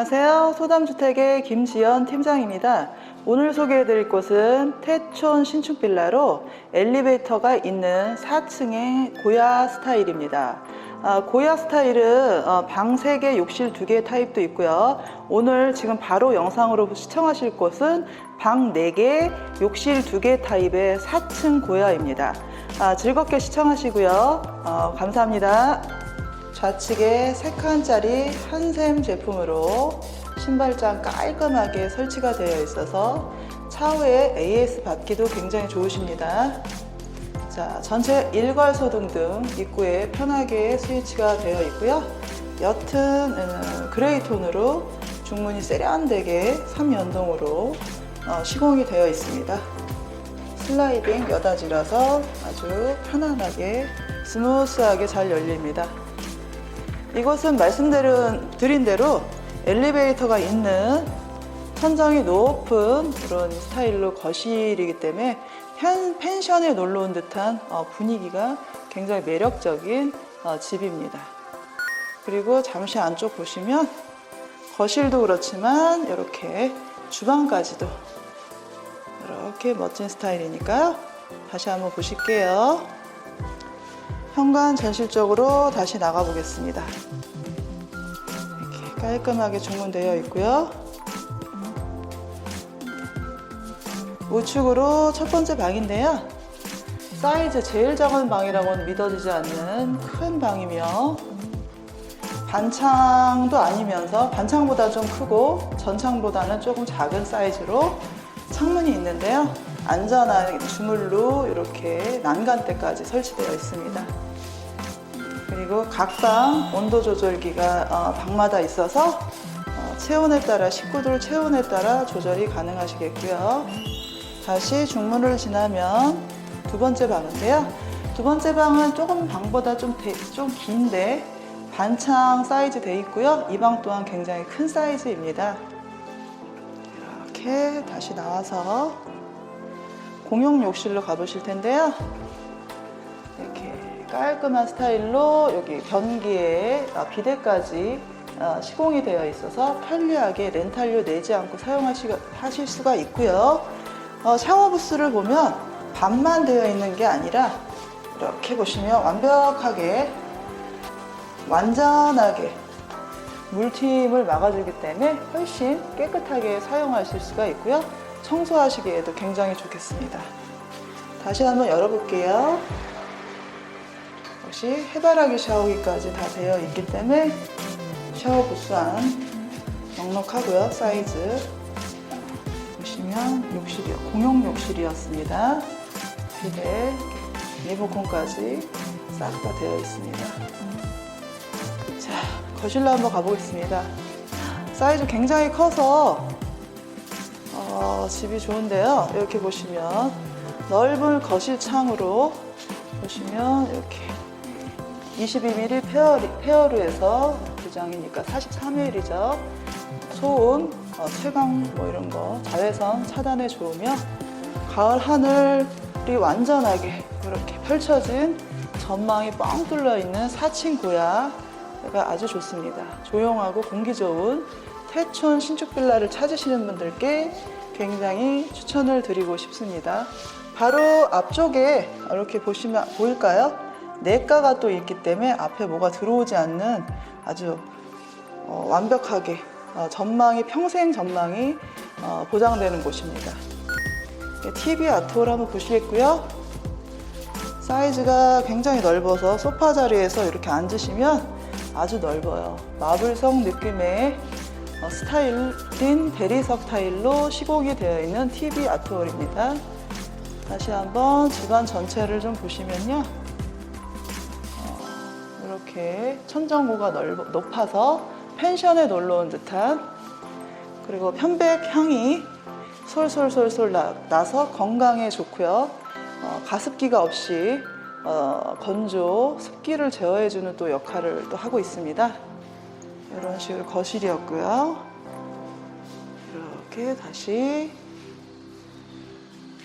안녕하세요. 소담주택의 김지연 팀장입니다. 오늘 소개해드릴 곳은 태촌 신축 빌라로 엘리베이터가 있는 4층의 고야 스타일입니다. 아, 고야 스타일은 어, 방 3개, 욕실 2개 타입도 있고요. 오늘 지금 바로 영상으로 시청하실 곳은 방 4개, 욕실 2개 타입의 4층 고야입니다. 아, 즐겁게 시청하시고요. 어, 감사합니다. 좌측에 3칸짜리 한샘 제품으로 신발장 깔끔하게 설치가 되어 있어서 차후에 AS 받기도 굉장히 좋으십니다. 자, 전체 일괄 소등 등 입구에 편하게 스위치가 되어 있고요. 옅은 음, 그레이 톤으로 중문이 세련되게 3연동으로 어, 시공이 되어 있습니다. 슬라이딩 여닫이라서 아주 편안하게 스무스하게 잘 열립니다. 이곳은 말씀드린 대로 엘리베이터가 있는 천장이 높은 그런 스타일로 거실이기 때문에 펜, 펜션에 놀러 온 듯한 어, 분위기가 굉장히 매력적인 어, 집입니다. 그리고 잠시 안쪽 보시면 거실도 그렇지만 이렇게 주방까지도 이렇게 멋진 스타일이니까요. 다시 한번 보실게요. 현관 전실적으로 다시 나가 보겠습니다. 이렇게 깔끔하게 주문되어 있고요. 우측으로 첫 번째 방인데요. 사이즈 제일 작은 방이라고는 믿어지지 않는 큰 방이며 반창도 아니면서 반창보다 좀 크고 전창보다는 조금 작은 사이즈로 창문이 있는데요. 안전한 주물로 이렇게 난간대까지 설치되어 있습니다. 그리고 각방 온도 조절기가 어, 방마다 있어서 어, 체온에 따라 식구들 체온에 따라 조절이 가능하시겠고요. 다시 중문을 지나면 두 번째 방인데요. 두 번째 방은 조금 방보다 좀, 대- 좀 긴데 반창 사이즈 돼 있고요. 이 방 또한 굉장히 큰 사이즈입니다. 이렇게 다시 나와서 공용 욕실로 가보실 텐데요. 이렇게 깔끔한 스타일로 여기 변기에 아, 비데까지 아, 시공이 되어 있어서 편리하게 렌탈료 내지 않고 사용하실 수가 있고요. 어, 샤워 부스를 보면 반만 되어 있는 게 아니라 이렇게 보시면 완벽하게 완전하게 물팀을 막아주기 때문에 훨씬 깨끗하게 사용하실 수가 있고요. 청소하시기에도 굉장히 좋겠습니다. 다시 한번 열어볼게요. 역시 해바라기 샤워기까지 다 되어 있기 때문에 샤워 부스 안 넉넉하고요. 사이즈 보시면 욕실이요. 공용 욕실이었습니다. 비데 리모컨까지 싹 다 되어 있습니다. 자, 거실로 한번 가보겠습니다. 사이즈 굉장히 커서 어, 집이 좋은데요. 이렇게 보시면 넓은 거실 창으로 보시면 이렇게 22mm 페어리, 페어루에서 구장이니까 43mm죠. 소음, 어, 채광 뭐 이런 거 자외선 차단해 주으며 가을 하늘이 완전하게 이렇게 펼쳐진 전망이 뻥 뚫려 있는 4층 고야가 아주 좋습니다. 조용하고 공기 좋은 태촌 신축 빌라를 찾으시는 분들께 굉장히 추천을 드리고 싶습니다. 바로 앞쪽에 이렇게 보시면 보일까요? 내과가 또 있기 때문에 앞에 뭐가 들어오지 않는 아주 어, 완벽하게 어, 전망이 평생 전망이 어, 보장되는 곳입니다. TV 아트홀 한번 보시겠고요. 사이즈가 굉장히 넓어서 소파 자리에서 이렇게 앉으시면 아주 넓어요. 마블성 느낌의 어, 스타일인 대리석 타일로 시공이 되어 있는 TV 아트홀입니다. 다시 한번 집안 전체를 좀 보시면요. 어, 이렇게 천정고가 넓, 높아서 펜션에 놀러 온 듯한 그리고 편백 향이 솔솔솔솔 나, 나서 건강에 좋고요. 어, 가습기가 없이 어, 건조, 습기를 제어해주는 또 역할을 또 하고 있습니다. 이런 식으로 거실이었고요. 이렇게 다시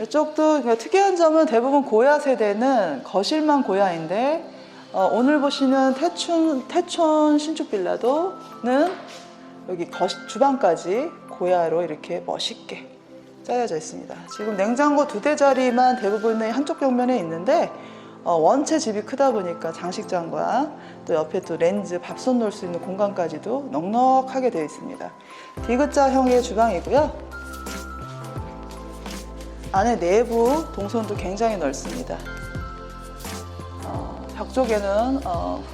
이쪽도 특이한 점은 대부분 고야 세대는 거실만 고야인데 어, 오늘 보시는 태촌, 태촌 신축 빌라도는 여기 거실, 주방까지 고야로 이렇게 멋있게 짜여져 있습니다. 지금 냉장고 두 대짜리만 대부분의 한쪽 벽면에 있는데 어, 원체 집이 크다 보니까 장식장과 또 옆에 또 렌즈, 밥솥 놓을 수 있는 공간까지도 넉넉하게 되어 있습니다. 디귿자형의 주방이고요. 안에 내부 동선도 굉장히 넓습니다. 어, 벽 쪽에는 어,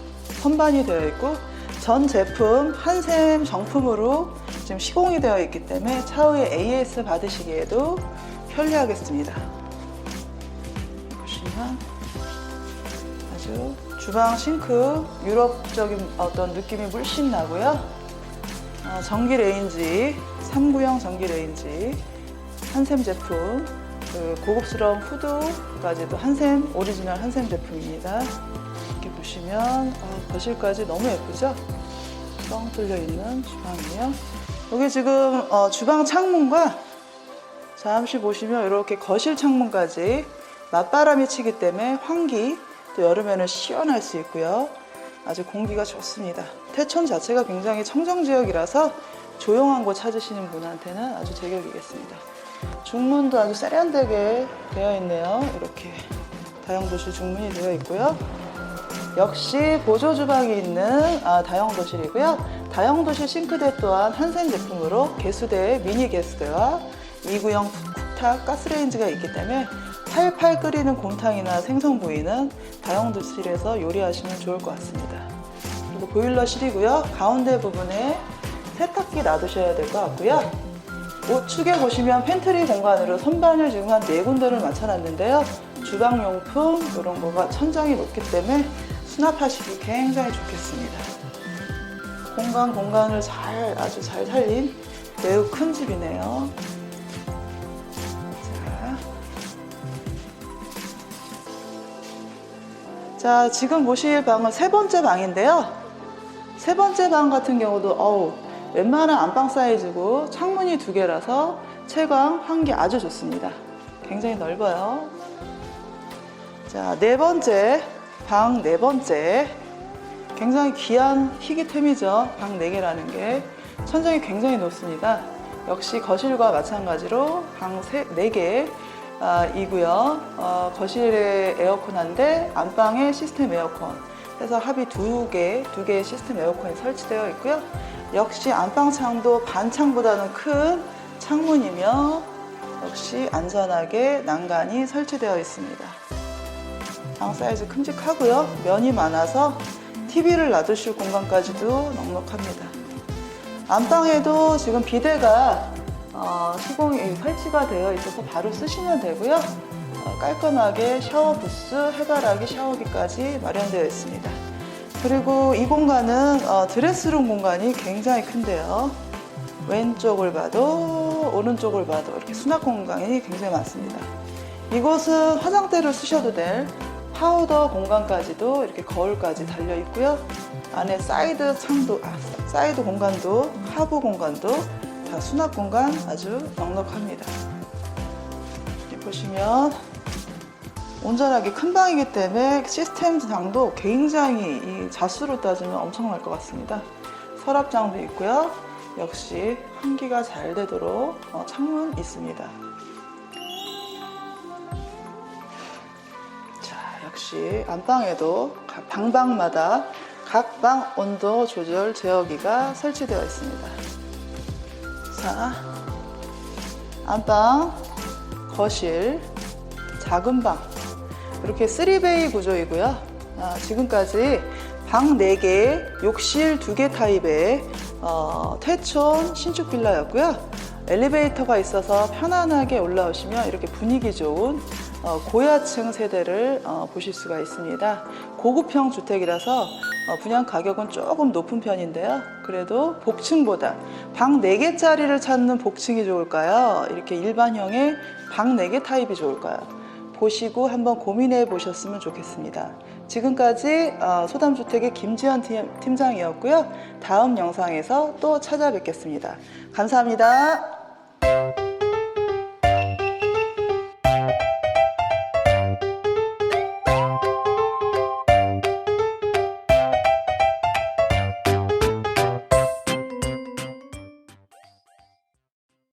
선반이 되어 있고 전 제품 한샘 정품으로 지금 시공이 되어 있기 때문에 차후에 AS 받으시기에도 편리하겠습니다. 보시면 아주 주방 싱크 유럽적인 어떤 느낌이 물씬 나고요. 어, 전기 레인지 3구형 전기 레인지 한샘 제품 그 고급스러운 후드까지도 한샘 오리지널 한샘 제품입니다. 이렇게 보시면 어, 거실까지 너무 예쁘죠? 뻥 뚫려 있는 주방이에요. 여기 지금 어, 주방 창문과 잠시 보시면 이렇게 거실 창문까지 맞바람이 치기 때문에 환기 또 여름에는 시원할 수 있고요. 아주 공기가 좋습니다. 태촌 자체가 굉장히 청정 지역이라서 조용한 곳 찾으시는 분한테는 아주 제격이겠습니다. 중문도 아주 세련되게 되어 있네요. 이렇게 다용도실 중문이 되어 있고요. 역시 보조 주방이 있는 아, 다용도실이고요. 다용도실 싱크대 또한 한샘 제품으로 개수대 미니 개수대와 2구형 쿡탑 가스레인지가 있기 때문에 팔팔 끓이는 곰탕이나 생선 부위는 다용도실에서 요리하시면 좋을 것 같습니다. 그리고 보일러실이고요. 가운데 부분에 세탁기 놔두셔야 될 것 같고요. 우측에 보시면 팬트리 공간으로 선반을 지금 한 네 군데를 맞춰놨는데요. 주방용품 이런 거가 천장이 높기 때문에 수납하시기 굉장히 좋겠습니다. 공간 공간을 잘 아주 잘 살린 매우 큰 집이네요. 자 지금 보실 방은 세 번째 방인데요. 세 번째 방 같은 경우도 어우 웬만한 안방 사이즈고 창문이 두 개라서 채광 환기 아주 좋습니다. 굉장히 넓어요. 자, 네 번째, 방 네 번째. 굉장히 귀한 희귀템이죠. 방 네 개라는 게. 천장이 굉장히 높습니다. 역시 거실과 마찬가지로 방네 개. 아, 이고요. 어, 거실에 에어컨 한 대, 안방에 시스템 에어컨. 해서 합이 두 개, 두 개의 시스템 에어컨이 설치되어 있고요. 역시 안방 창도 반창보다는 큰 창문이며 역시 안전하게 난간이 설치되어 있습니다. 방 사이즈 큼직하고요. 면이 많아서 TV를 놔두실 공간까지도 넉넉합니다. 안방에도 지금 비대가 어, 시공이 설치가 되어 있어서 바로 쓰시면 되고요. 어, 깔끔하게 샤워 부스, 해바라기 샤워기까지 마련되어 있습니다. 그리고 이 공간은 어, 드레스룸 공간이 굉장히 큰데요. 왼쪽을 봐도 오른쪽을 봐도 이렇게 수납 공간이 굉장히 많습니다. 이곳은 화장대를 쓰셔도 될 파우더 공간까지도 이렇게 거울까지 달려 있고요. 안에 사이드 창도, 아, 사이드 공간도, 하부 공간도 다 수납 공간 아주 넉넉합니다. 이렇게 보시면 온전하게 큰 방이기 때문에 시스템상도 굉장히 이 자수로 따지면 엄청날 것 같습니다. 서랍장도 있고요. 역시 환기가 잘 되도록 어, 창문 있습니다. 자, 역시 안방에도 각 방방마다 각 방 온도 조절 제어기가 설치되어 있습니다. 자, 안방, 거실, 작은 방 이렇게 3베이 구조이고요. 아, 지금까지 방 4개, 욕실 2개 타입의 어, 태촌 신축 빌라였고요. 엘리베이터가 있어서 편안하게 올라오시면 이렇게 분위기 좋은 어, 고야층 세대를 어, 보실 수가 있습니다. 고급형 주택이라서 어, 분양 가격은 조금 높은 편인데요. 그래도 복층보다 방 4개짜리를 찾는 복층이 좋을까요? 이렇게 일반형의 방 4개 타입이 좋을까요? 보시고 한번 고민해 보셨으면 좋겠습니다. 지금까지 어, 소담주택의 김지현 팀- 팀장이었고요. 다음 영상에서 또 찾아뵙겠습니다. 감사합니다.